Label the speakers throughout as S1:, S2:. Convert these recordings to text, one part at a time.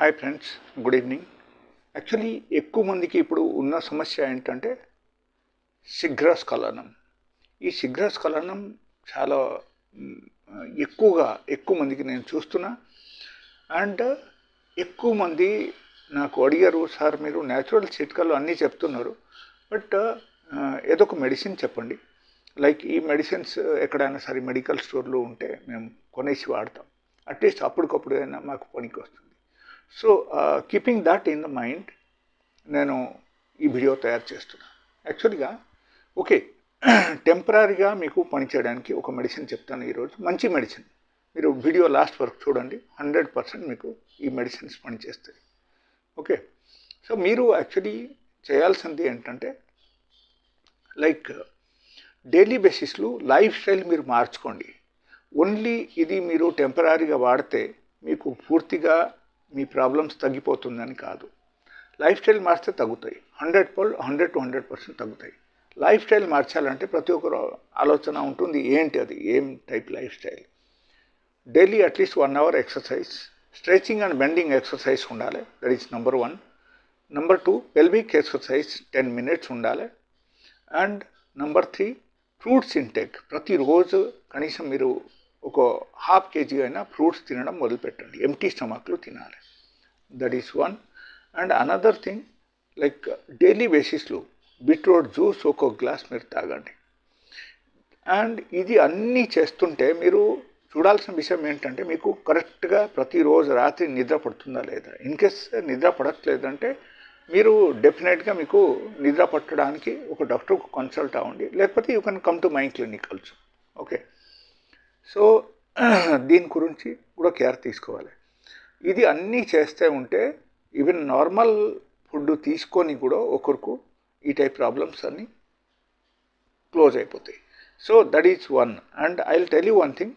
S1: Hi friends good evening actually ఎక్కువ మందికి ఇప్పుడు ఉన్న సమస్య ఏంటంటే శీఘ్రస్ఖలనం ఈ శీఘ్రస్ఖలనం చాలా ఎక్కువగా ఎక్కువ మందికి నేను చూస్తున్నా. అండ్ ఎక్కువ మంది నాకు అడిగారు సార్ మీరు న్యాచురల్ చిట్కాలు అన్నీ చెప్తున్నారు బట్ ఏదో ఒక మెడిసిన్ చెప్పండి. లైక్ ఈ మెడిసిన్స్ ఎక్కడైనా సరే మెడికల్ స్టోర్లో ఉంటే మేము కొనేసి వాడతాం. అట్లీస్ట్ అప్పటికప్పుడు అయినా మాకు పనికి వస్తుంది. So keeping that in the mind నేను ఈ వీడియో తయారు చేస్తున్నాను యాక్చువల్గా ఓకే టెంపరీగా మీకు పనిచేయడానికి ఒక మెడిసిన్ చెప్తాను ఈరోజు. మంచి మెడిసిన్ మీరు వీడియో లాస్ట్ వరకు చూడండి. హండ్రెడ్ పర్సెంట్ మీకు ఈ మెడిసిన్స్ పనిచేస్తాయి ఓకే సో మీరు యాక్చువల్లీ చేయాల్సింది ఏంటంటే లైక్ డైలీ బేసిస్లో లైఫ్ స్టైల్ మీరు మార్చుకోండి. ఓన్లీ ఇది మీరు టెంపరీగా వాడితే మీకు పూర్తిగా మీ ప్రాబ్లమ్స్ తగ్గిపోతుందని కాదు. లైఫ్ స్టైల్ మార్చితే తగ్గుతాయి. Hundred per hundred to hundred percent తగ్గుతాయి. లైఫ్ స్టైల్ మార్చాలంటే ప్రతి ఒక్కరు ఆలోచన ఉంటుంది ఏంటి అది ఏం type lifestyle? Daily at least one hour exercise stretching and bending exercise ఉండాలి. That is number one. Number two pelvic exercise ten minutes ఉండాలి. And number three fruits intake. ప్రతిరోజు కనీసం మీరు ఒక హాఫ్ కేజీ అయినా ఫ్రూట్స్ తినడం మొదలుపెట్టండి. ఎంటీ స్టమక్లో తినాలి. That is one and another thing like daily బేసిస్లో బీట్రూట్ జ్యూస్ ఒక గ్లాస్ మీరు తాగండి. అండ్ ఇది అన్నీ చేస్తుంటే మీరు చూడాల్సిన విషయం ఏంటంటే మీకు కరెక్ట్గా ప్రతిరోజు రాత్రి నిద్ర పడుతుందా లేదా? ఇన్ కేస్ నిద్ర పడట్లేదంటే మీరు డెఫినెట్గా మీకు నిద్ర పట్టడానికి ఒక డాక్టర్కు కన్సల్ట్ అవ్వండి. లేకపోతే you can come to my clinic also so దీని గురించి కూడా కేర్ తీసుకోవాలి. ఇది అన్నీ చేస్తే ఉంటే ఈవెన్ నార్మల్ ఫుడ్ తీసుకొని కూడా ఒకరికి ఈ టైప్ ప్రాబ్లమ్స్ అన్నీ క్లోజ్ అయిపోతాయి. So that is one and I will tell you one thing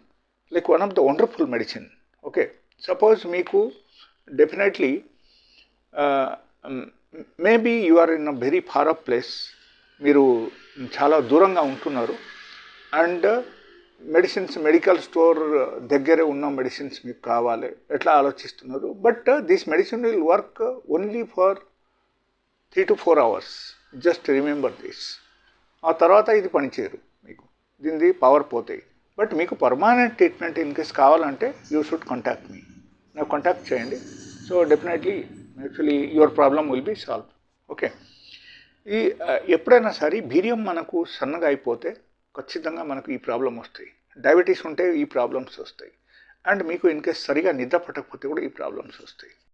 S1: like one of the wonderful medicine okay suppose మీకు definitely maybe you are in a very far off place మీరు చాలా దూరంగా ఉంటున్నారు and medicines medical store దగ్గరే ఉన్న medicines మీకు కావాలి. ఎట్లా ఆలోచిస్తున్నారు? But this medicine will work only for three to four hours just remember this ఆ తర్వాత ఇది పనిచేయరు మీకు. దీనిది పవర్ పోతాయి బట్ మీకు పర్మానెంట్ ట్రీట్మెంట్ ఇన్ కేస్ కావాలంటే యూ షుడ్ కాంటాక్ట్ మీ నాకు కాంటాక్ట్ చేయండి. So definitely actually your problem will be solve okay ఈ ఎప్పుడైనా సరే వీర్యం మనకు సన్నగా అయిపోతే ఖచ్చితంగా మనకు ఈ ప్రాబ్లం వస్తాయి. డయాబెటీస్ ఉంటే ఈ ప్రాబ్లమ్స్ వస్తాయి. అండ్ మీకు ఇన్ కేస్ సరిగా నిద్ర పట్టకపోతే కూడా ఈ ప్రాబ్లమ్స్ వస్తాయి.